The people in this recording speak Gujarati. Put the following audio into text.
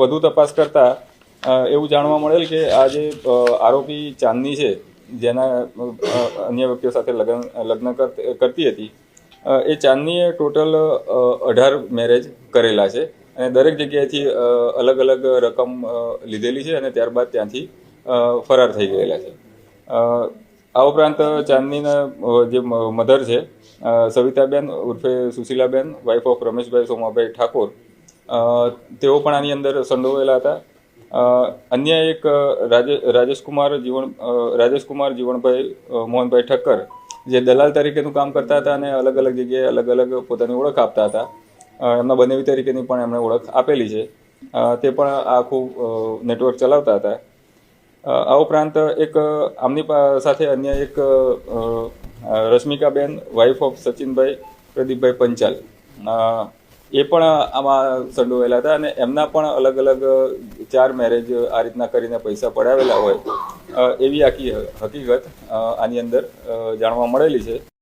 વધુ તપાસ કરતા એવું જાણવા મળેલ કે આ જે આરોપી ચાંદની છે, જેના અન્ય વ્યક્તિઓ સાથે લગ્ન લગ્ન કર- કરતી હતી એ ચાંદનીએ ટોટલ અઢાર મેરેજ કરેલા છે અને દરેક જગ્યાએથી અલગ અલગ રકમ લીધેલી છે અને ત્યારબાદ ત્યાંથી ફરાર થઈ ગયેલા છે. આ ઉપરાંત ચાંદનીના જે મધર છે સવિતાબેન ઉર્ફે સુશીલાબેન વાઇફ ઓફ રમેશભાઈ સોમાભાઈ ઠાકોર તેઓ પણ આની અંદર સંડોવાયેલા હતા. અન્ય એક રાજે, રાજેશકુમાર જીવન રાજેશકુમાર જીવણભાઈ મોહનભાઈ ઠક્કર, જે દલાલ તરીકેનું કામ કરતા હતા અને અલગ અલગ જગ્યાએ અલગ અલગ પોતાની ઓળખ આપતા હતા. એમના બનેવી તરીકેની પણ એમણે ઓળખ આપેલી છે. તે પણ આખું નેટવર્ક ચલાવતા હતા. આ ઉપરાંત એક આમની સાથે અન્ય એક રશ્મિકાબેન વાઇફ ઓફ સચિનભાઈ, પ્રદીપભાઈ પંચાલ. એ પણ આમાં સંડોવાયેલા હતા અને એમના પણ અલગ અલગ ચાર મેરેજ આ રીતના કરીને પૈસા પડાવેલા હોય એવી આખી હકીકત આની અંદર જાણવા મળેલી છે.